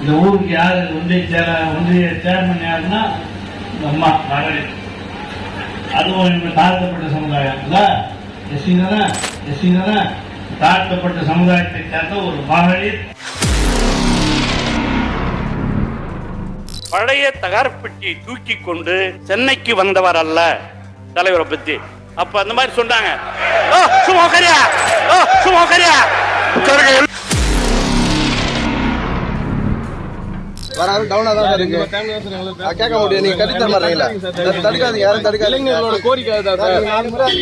இந்த ஊருக்கு யாரு ஒன்றிய சேர ஒன்றிய சேர்மன் யாருன்னா அம்மா மகளிர் அதுவும் இவங்க தாழ்த்தப்பட்ட சமுதாயம் இல்ல? எஸ்சி தானே? எஸ்சி தானே? தாழ்த்தப்பட்ட சமுதாயத்தை சேர்ந்த ஒரு மகளிர். பழைய தகரப்பெட்டியை தூக்கி கொண்டு சென்னைக்கு வந்தவர் அல்ல தலைவரை பத்தி. அப்ப அந்த மாதிரி சொன்னாங்க. ஓ சும்மா உட்காரியா ஓ சும்மா உட்காரியா வராது டவுனா தான் இருக்கு. கேட்க முடியும் நீங்க கட்டி தர மாட்டீங்களா தடுக்காதீங்க யாரும் தடுக்காதீங்க. இளைஞர்களோட கோரிக்கை சார், விழுப்புரம்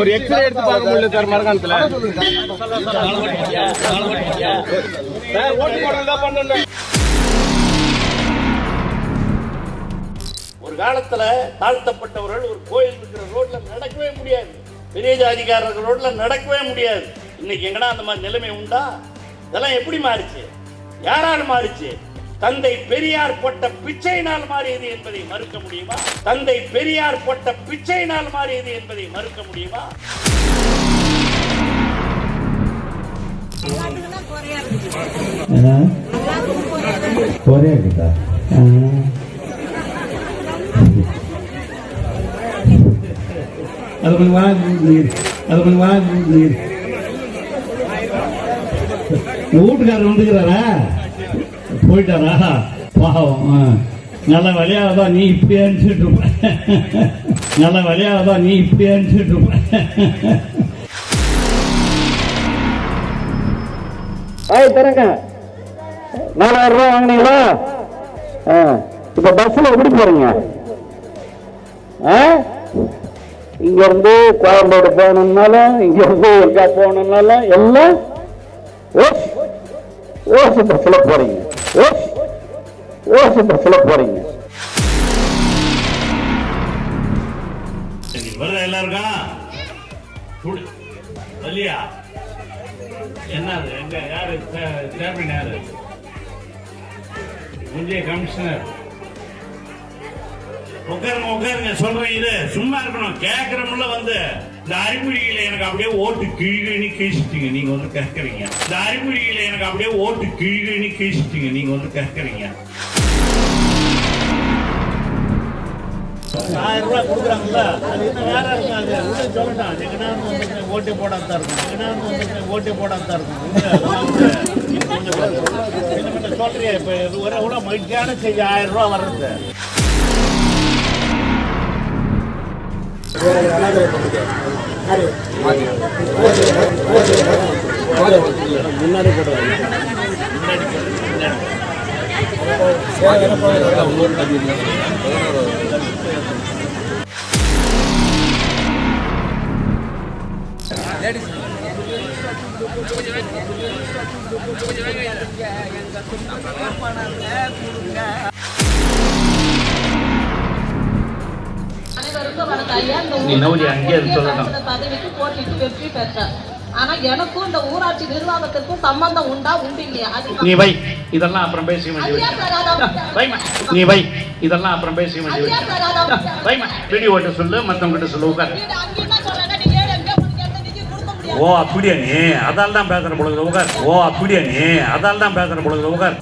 ஒரு எக்ஸ்ரே எடுத்து பார்க்க முடியல சார் மரகாணத்துல. சொல்லுங்க சார். ஓட்டு போடுறது தான் பண்ணணும். ஒரு காலத்துல தாழ்த்தப்பட்டவர்கள் ஒரு கோயில் இருக்கிற ரோட்ல நடக்கவே முடியாது. பெரிய ஜாதிக்காரர்கள் ரோட்ல நடக்கவே முடியாது. இன்னைக்கு எங்கடா அந்த மாதிரி நிலைமை உண்டா? இதெல்லாம் எப்படி மாறிச்சு? யாரால் மாறிச்சு? தந்தை பெரியார் போட்ட பிச்சையினால் மாறியது என்பதை மறுக்க முடியுமா? தந்தை பெரியார் போட்ட பிச்சையினால் மாறியது என்பதை மறுக்க முடியுமா? கொறையா இருக்குதா அது கொஞ்சம் வாங்க அது கொஞ்சம் வாங்க வீட்டுக்காரர் வந்துக்கிறாரா? போயிட்டாரா? பாவம். ஆ. நல்ல வழியாகதான் நீ இப்படி அனுப்பிச்சுட்டு இருப்ப. நல்ல வழியாகதான் நீ இப்படி அனுப்பிச்சுட்டு இருப்ப. ஏய் தரங்க நாலாயிரம் ரூபாய் வாங்கினீங்களா? ஆ, இப்ப பஸ்ல எப்படி போறீங்க. ஆ? இங்க இருந்து கோயம்பேடு போகணும்னாலும் இங்க இருந்து எங்க எல்லாம் ஓஸ் ஓஸ் பஸ்ல போறீங்க ஓஸ் ஓஸ் பஸ்ல போறீங்க வருதா எல்லாருக்கும்? குடு. வரலையா என்னது? எங்க யாரு? சே- சேர்மன் யாரு? முந்தைய கமிஷனர். உட்காருங்க உட்காருங்க சொல்றேன் இது. சும்மா இருக்கணும். கேட்கறமுள்ள வந்து இந்த அறிகுறியில எனக்கு அப்படியே ஓட்டு கிழிகிழி கீழ்ச்சிட்டீங்க. நீங்க வந்து கேட்கறீங்க இந்த அறிகுறியில எனக்கு அப்படியே ஓட்டு கிழிகிழி கீழ்ச்சிட்டீங்க. நீங்க வந்து கேட்கறீங்க ஆயிரம் ரூபாய் கொடுக்குறாங்கல்ல? அது என்ன வேற இருக்கும் அது? உள்ள சொல்லட்டும் எங்கன்னா ஓட்டு போடாம தான் இருக்கும். எங்கன்னா ஓட்டு போடாம தான் இருக்கும். உள்ள சொல்றியா? இப்ப ஒரு மகிழ்ச்சியான செய்ய ஆயிரம் ரூபாய் வர்றது. அனைவருக்கும் வணக்கம் நீ சொல்லணும். பதவிக்கு போட்டிட்டு வெற்றி ஆனா எனக்கும் இந்த ஊராட்சி நிர்வாகத்திற்கும் சம்பந்தம் உண்டா உண்டு நீ வை. இதெல்லாம் அப்புறம் வைமா நீ வை. இதெல்லாம் அப்புறம் வைமா வீடியோ ஓட்ட சொல்லு மத்தவங்கிட்ட சொல்லு உட்காரு. ஓ அப்படியா நீ? அதால் தான் பேசுற பொழுது உட்கார். ஓ அப்படியா நீ? அதால் தான் பேசுற பொழுது உட்கார்.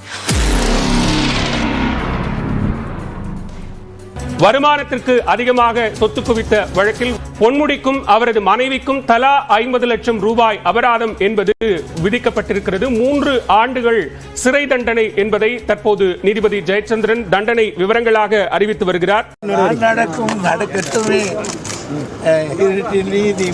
வருமானத்திற்கு அதிகமாக சொத்து குவித்த வழக்கில் பொன்முடிக்கும் அவரது மனைவிக்கும் தலா ஐம்பது லட்சம் ரூபாய் அபராதம் என்பது விதிக்கப்பட்டிருக்கிறது. மூன்று ஆண்டுகள் சிறை தண்டனை என்பதை தற்போது நீதிபதி ஜெயச்சந்திரன் தண்டனை விவரங்களாக அறிவித்து வருகிறார். நடக்கும் நடக்கட்டுமே. நீதி